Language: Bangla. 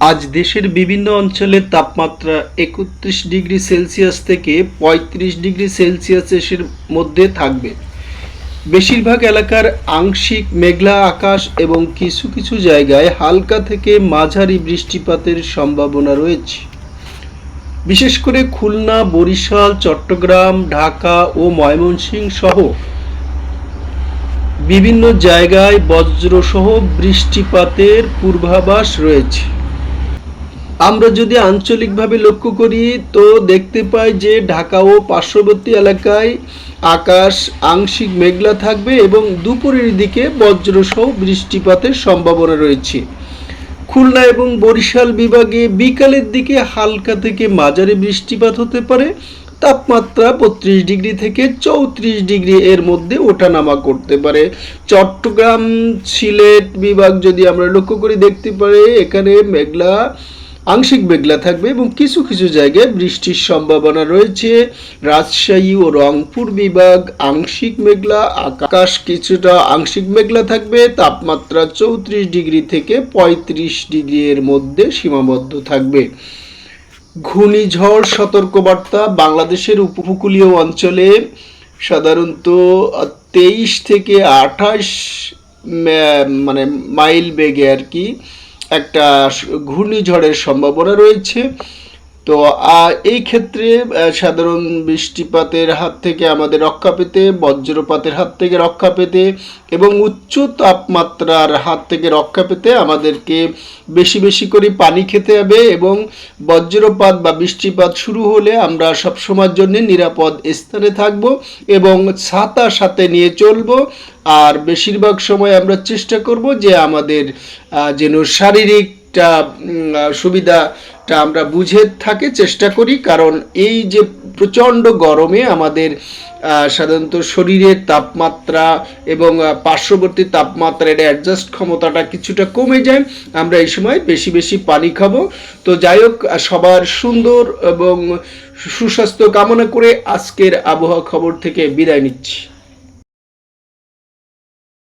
আজ দেশের বিভিন্ন অঞ্চলের তাপমাত্রা একত্রিশ ডিগ্রি সেলসিয়াস থেকে পঁয়ত্রিশ ডিগ্রি সেলসিয়াসের মধ্যে থাকবে। বেশিরভাগ এলাকার আংশিক মেঘলা আকাশ এবং কিছু কিছু জায়গায় হালকা থেকে মাঝারি বৃষ্টিপাতের সম্ভাবনা রয়েছে। বিশেষ করে খুলনা, বরিশাল, চট্টগ্রাম, ঢাকা ও ময়মনসিংহ সহ বিভিন্ন জায়গায় বজ্রসহ বৃষ্টিপাতের পূর্বাভাস রয়েছে। আমরা যদি আঞ্চলিকভাবে লক্ষ্য করি, তো দেখতে পাই যে ঢাকা ও পার্শ্ববর্তী এলাকায় আকাশ আংশিক মেঘলা থাকবে এবং দুপুরের দিকে বজ্রসহ বৃষ্টিপাতের সম্ভাবনা রয়েছে। খুলনা এবং বরিশাল বিভাগে বিকালের দিকে হালকা থেকে মাঝারি বৃষ্টিপাত হতে পারে। তাপমাত্রা বত্রিশ ডিগ্রি থেকে চৌত্রিশ ডিগ্রি এর মধ্যে ওঠানামা করতে পারে। চট্টগ্রাম, সিলেট বিভাগ যদি আমরা লক্ষ্য করি, দেখতে পারি এখানে মেঘলা আংশিক মেঘলা থাকবে এবং কিছু কিছু জায়গায় বৃষ্টির সম্ভাবনা রয়েছে। রাজশাহী ও রংপুর বিভাগ আংশিক মেঘলা, আকাশ কিছুটা আংশিক মেঘলা থাকবে, তাপমাত্রা চৌত্রিশ ডিগ্রি থেকে পঁয়ত্রিশ ডিগ্রি এর মধ্যে সীমাবদ্ধ থাকবে। ঘূর্ণিঝড় সতর্কবার্তা বাংলাদেশের উপকূলীয় অঞ্চলে সাধারণত তেইশ থেকে আঠাশ মানে মাইল বেগে আর কি। একটা ঘূর্ণিঝড়ের সম্ভাবনা রয়েছে। তো এই ক্ষেত্রে সাধারণ বৃষ্টিপাতের হাত থেকে আমাদের রক্ষা পেতে বজ্রপাতের হাত থেকে রক্ষা পেতে এবং উচ্চ তাপমাত্রার হাত থেকে রক্ষা পেতে আমাদেরকে বেশি বেশি করে পানি খেতে হবে এবং বজ্রপাত বা বৃষ্টিপাত শুরু হলে আমরা সবসময়ের জন্য নিরাপদ স্থানে থাকব এবং ছাতা সাথে নিয়ে চলবো। আর বেশিরভাগ সময় আমরা চেষ্টা করব যে আমাদের যেন শারীরিকটা উম, আহ, আমরা বুঝে থাকে চেষ্টা করি কারণ এই যে প্রচণ্ড গরমে আমাদের সাধারণত শরীরের তাপমাত্রা এবং পার্শ্ববর্তী তাপমাত্রা এটা অ্যাডজাস্ট ক্ষমতাটা কিছুটা কমে যায় আমরা এই সময় বেশি বেশি পানি খাব। তো যাই হোক সবার সুন্দর এবং সুস্বাস্থ্য কামনা করে আজকের আবহাওয়া খবর থেকে বিদায় নিচ্ছি।